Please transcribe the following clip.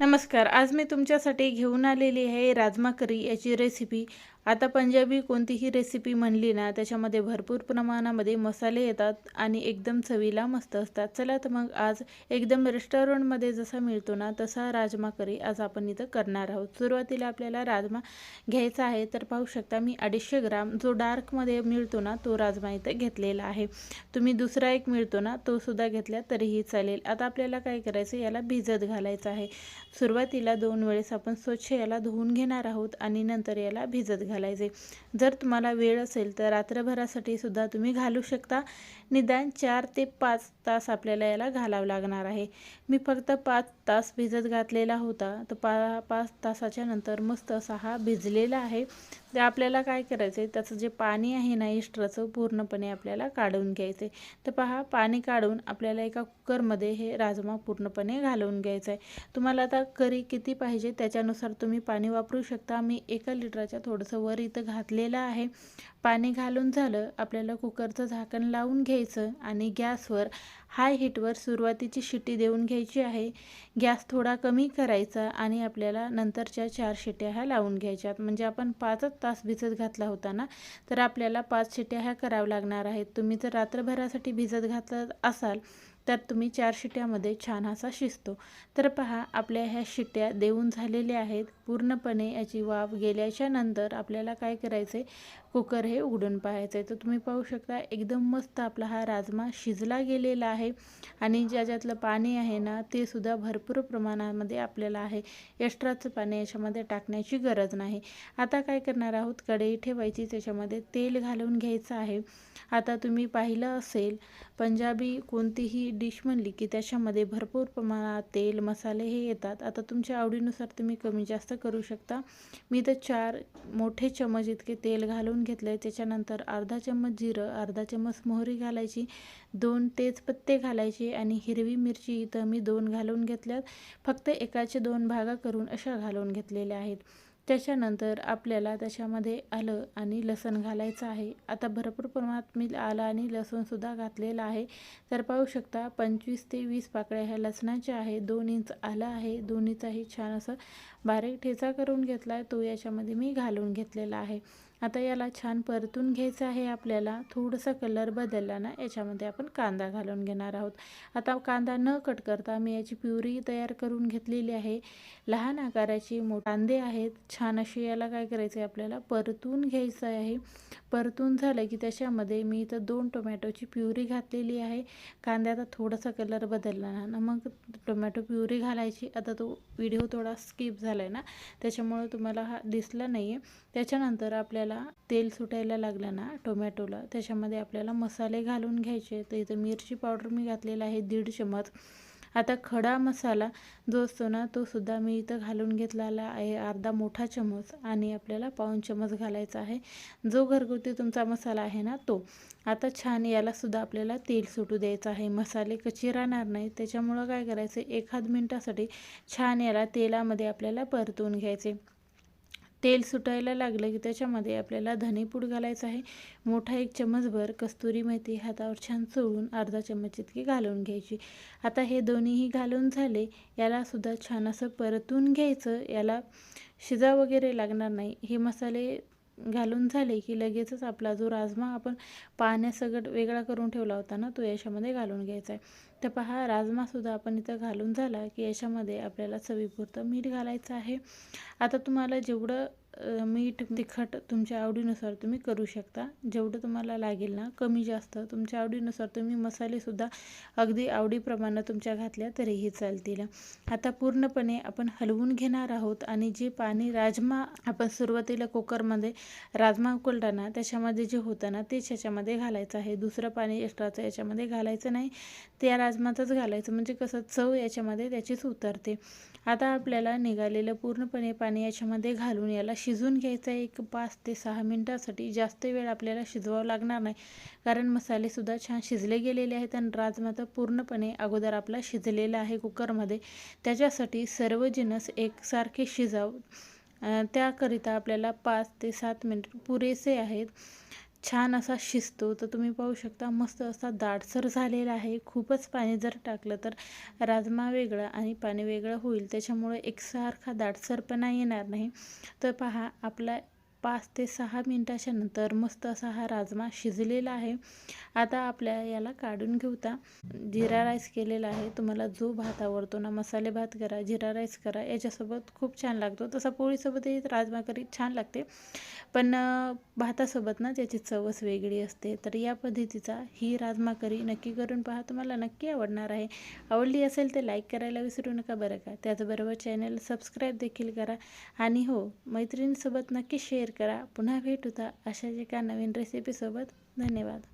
नमस्कार. आज मी तुमच्यासाठी घेऊन आलेली आहे राजमा करी याची रेसिपी आता पंजाबी कोणतीही रेसिपी म्हणली ना त्याच्यामध्ये भरपूर प्रमाणामध्ये मसाले येतात आणि एकदम चवीला मस्त असतात. चला तर मग आज एकदम रेस्टॉरंटमध्ये जसा मिळतो ना तसा राजमा करी आज आपण इथं करणार आहोत. सुरुवातीला आपल्याला राजमा घ्यायचा आहे तर पाहू शकता मी अडीचशे ग्राम जो डार्कमध्ये मिळतो ना तो राजमा इथं घेतलेला आहे. तुम्ही दुसरा एक मिळतो ना तो सुद्धा घेतला तरीही चालेल. आता आपल्याला काय करायचं याला भिजत घालायचं आहे. सुरुवातीला दोन वेळेस आपण स्वच्छ याला धुवून घेणार आहोत आणि नंतर याला भिजत घाल जर तुम्हाला वेळ असेल तर रात्रभरासाठी सुद्धा तुम्ही घालू शकता. निदान चार ते पाच तास आपल्याला याला घालावं लागणार आहे. मी फक्त पाच तास भिजत घातलेला होता. तर पा पाच तासाच्या नंतर मस्त असा हा भिजलेला आहे. ते आपल्याला काय करायचं आहे त्याचं जे पाणी आहे ना इस्ट्राचं पूर्णपणे आपल्याला काढून घ्यायचं आहे तर पहा पाणी काढून आपल्याला एका कुकरमध्ये हे राजमा पूर्णपणे घालवून घ्यायचं आहे तुम्हाला आता करी किती पाहिजे त्याच्यानुसार तुम्ही पाणी वापरू शकता. मी एका लिटरच्या थोडंसं वर इथं घातलेलं आहे. पाणी घालून झालं आपल्याला कुकरचं झाकण लावून घ्यायचं आणि गॅसवर हाय हीटवर सुरुवातीची शिट्टी देऊन घ्यायची आहे. गॅस थोडा कमी करायचा आणि आपल्याला नंतरच्या चार शिट्ट्या ह्या लावून घ्यायच्या म्हणजे आपण पाचच तास भिजत घातला होता ना तर आपल्याला पाच शिट्ट्या ह्या कराव्या लागणार आहेत. तुम्ही जर रात्रभरासाठी भिजत घातलं असाल तर तुम्ही चार शिट्यामध्ये छान असा शिजतो. तर पहा आपल्या ह्या शिट्ट्या देऊन झालेल्या आहेत. पूर्णपणे याची वाफ गेल्याच्यानंतर आपल्याला काय करायचं आहे कुकर हे उघडून पाहायचं आहे तर तुम्ही पाहू शकता एकदम मस्त आपला हा राजमा शिजला गेलेला आहे. आणि ज्याच्यातलं पाणी आहे ना ते सुद्धा भरपूर प्रमाणामध्ये आपल्याला आहे. एक्स्ट्राचं पाणी याच्यामध्ये टाकण्याची गरज नाही. आता काय करणार आहोत? कढई ठेवायची त्याच्यामध्ये तेल घालून घ्यायचं आहे. आता तुम्ही पाहिलं असेल पंजाबी कोणतीही डिश म्हणली की त्याच्यामध्ये भरपूर प्रमाणात तेल मसाले हे येतात. आता तुमच्या आवडीनुसार तुम्ही कमी जास्त करू शकता. मी तर चार मोठे चमच इतके तेल घालून घेतले त्याच्यानंतर अर्धा चम्मच जिरं अर्धा चम्मच मोहरी घालायची दोन तेजपत्ते घालायचे आणि हिरवी मिरची इथं मी दोन घालून घेतल्यात. फक्त एकाचे दोन भागा करून अशा घालून घेतलेल्या आहेत. त्याच्यानंतर आपल्याला त्याच्यामध्ये आलं आणि लसण घालायचं आहे. आता भरपूर प्रमाणात मी आलं आणि लसूणसुद्धा घातलेलं आहे. तर पाहू शकता पंचवीस ते वीस पाकळ्या ह्या लसणाच्या आहे दोन इंच आलं आहे. दोन्हीचाही छान असं बारीक ठेचा करून घेतला आहे तो याच्यामध्ये मी घालून घेतलेला आहे. आता याला छान परतून घ्यायचं आहे आपल्याला. थोडंसं कलर बदलला ना याच्यामध्ये आपण कांदा घालून घेणार आहोत. आता कांदा न कट करता मी याची प्युरी तयार करून घेतलेली आहे. लहान आकाराची मो कांदे आहेत. छान अशी याला काय करायचं आहे आपल्याला? परतून घ्यायचं आहे. परतून झालं की त्याच्यामध्ये मी इथं दोन टोमॅटोची प्युरी घातलेली आहे. कांद्याचा थोडासा कलर बदलला ना मग टोमॅटो प्युरी घालायची. आता तो व्हिडिओ थोडा स्किप झाला आहे ना त्याच्यामुळं तुम्हाला हा दिसला नाही आहे त्याच्यानंतर आपल्याला तेल सुटायला लागलं ना टोमॅटोला त्याच्यामध्ये आपल्याला मसाले घालून घ्यायचे. तर इथं मिरची पावडर मी घातलेला आहे दीड चमच. आता खडा मसाला जो असतो ना तो सुद्धा मी इथं घालून घेतलेला आहे अर्धा मोठा चमच. आणि आपल्याला पाऊन चमच घालायचा आहे. जो घरगुती तुमचा मसाला आहे ना तो. आता छान याला सुद्धा आपल्याला तेल सुटू द्यायचं आहे. मसाले कच्चे राहणार नाही. त्याच्यामुळं काय करायचं? एखाद मिनटासाठी छान याला तेलामध्ये आपल्याला परतून घ्यायचे. तेल सुटायला लागलं की त्याच्यामध्ये आपल्याला धनेपूड घालायचं आहे. मोठा एक चमचभर कस्तुरी मेथी हातावर छान चोळून अर्धा चमच इतकी घालून घ्यायची. आता हे दोन्हीही घालून झाले यालासुद्धा छान असं परतून घ्यायचं. याला शिजा वगैरे लागणार नाही. हे मसाले घालून झाले की लगेचच आपला जो राजमा आपण पाण्यासगट वेगळा करून ठेवला होता ना तो याच्यामध्ये घालून घ्यायचा आहे. तर पहा राजमासुद्धा आपण इथं घालून झाला की याच्यामध्ये आपल्याला चवीपुरतं मीठ घालायचं आहे. आता तुम्हाला जेवढं मीठ तिखट तुमच्या आवडीनुसार तुम्ही करू शकता. जेवढं तुम्हाला लागेल ना कमी जास्त तुमच्या आवडीनुसार तुम्ही मसालेसुद्धा अगदी आवडीप्रमाणे तुमच्या घातल्या तरीही चालतील. आता पूर्णपणे आपण हलवून घेणार आहोत आणि जे पाणी राजमा आपण सुरुवातीला कुकरमध्ये राजमा उकळताना त्याच्यामध्ये जे होतं ना तेच याच्यामध्ये घालायचं आहे. दुसरं पाणी एक्स्ट्राचं याच्यामध्ये घालायचं नाही. त्या राजमाचंच घालायचं. म्हणजे कसं चव याच्यामध्ये त्याचीच उतरते. आता आपल्याला निघालेलं पूर्णपणे पाणी याच्यामध्ये घालून याला शिजून घ्यायचं आहे. एक पाच ते सहा मिनटासाठी जास्त वेळ आपल्याला शिजवावं लागणार नाही. कारण मसालेसुद्धा छान शिजले गेलेले आहेत आणि राजमा तर पूर्णपणे अगोदर आपला शिजलेला आहे कुकरमध्ये. त्याच्यासाठी सर्व जिनस एकसारखे शिजाव त्याकरिता आपल्याला पाच ते सात मिनिट पुरेसे आहेत. छान असा शिजतो तर तुम्ही पाहू शकता मस्त असा दाटसर झालेला आहे. खूपच पाणी जर टाकलं तर राजमा वेगळा आणि पाणी वेगळं होईल. त्याच्यामुळे एकसारखा दाटसरपणा येणार नाही. तर पहा आपला पाच ते सहा मिनटाच्या नंतर मस्त असा हा राजमा शिजलेला आहे. आता आपल्या याला काढून घेऊता. जिरा राईस केलेला आहे. तुम्हाला जो भात आवडतो ना मसाले भात करा जिरा राईस करा याच्यासोबत खूप छान लागतो. तसा पोळीसोबतही राजमा करी छान लागते. पण भातासोबत ना त्याची चवच वेगळी असते. तर या पद्धतीचा ही राजमा करी नक्की करून पहा. तुम्हाला नक्की आवडणार आहे. आवडली असेल तर लाईक करायला विसरू नका बरं का. त्याचबरोबर चॅनल सबस्क्राईब देखील करा. आणि हो मैत्रिणीसोबत नक्की शेअर करा. पुन्हा भेटूता अशाच एका नवीन रेसिपीसोबत धन्यवाद.